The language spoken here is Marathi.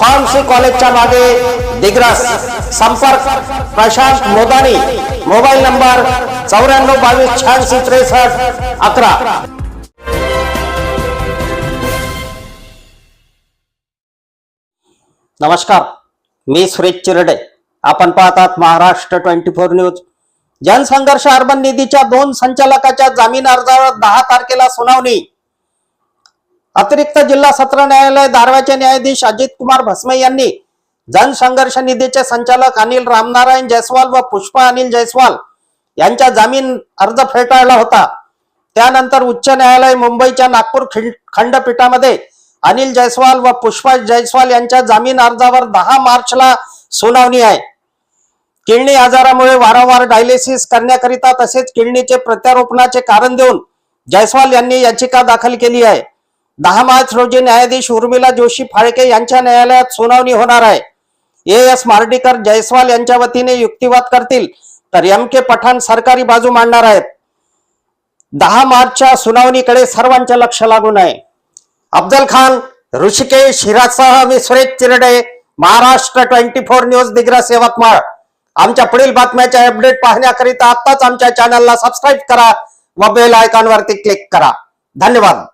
फार्मसी कॉलेजच्या मागे दिग्रस संपर्क प्रशांत मोदानी मोबाईल नंबर चौऱ्याण्णव बावीस शहाऐंशी त्रेसष्ट अकरा. नमस्कार मी सुरेश चिरडे. आपण पाहतात Maharashtra twenty four news. Jansangharsh urban निधीच्या दोन संचालकाच्या जामीन अर्जावर दहा तारखेला सुनावणी. अतिरिक्त जिल्हा सत्र न्यायालय दारव्याचे न्यायाधीश अजित कुमार भस्मे यांनी जनसंघर्ष निधीचे संचालक अनिल रामनारायण जयस्वाल व पुष्पा अनिल जयस्वाल यांचा जामीन अर्ज फेटाळला होता. त्यानंतर उच्च न्यायालय मुंबईच्या नागपूर खंडपीठामध्ये अनिल जयस्वाल व पुष्पा जयस्वाल यांच्या जामीन अर्जावर दहा मार्चला सुनावणी आहे. किडनी आजारामुळे वारंवार डायलिसिस करण्याकरिता तसेच किडनीचे प्रत्यारोपणाचे कारण देऊन जयस्वाल यांनी याचिका दाखल केली आहे. दहा मार्च रोजी न्यायाधीश उर्मिला जोशी फाळके यांच्या न्यायालयात सुनावणी होणार आहे. ए. एस. मार्डीकर जयस्वाल यांच्या वतीने युक्तिवाद करतील तर एम. के. पठाण सरकारी बाजू मांडणार आहेत. दहा मार्चच्या सुनावणीकडे सर्वांचे लक्ष लागून आहे अफजल खान ऋषिकेश हिरासह मी Suresh Chirade Maharashtra twenty four news Digras Yavatmal. आमच्या पुढील बातम्याचे अपडेट पाहण्याकरिता आत्ताच आमच्या चॅनलला सबस्क्राईब करा व बेल आयकॉनवरती क्लिक करा. धन्यवाद.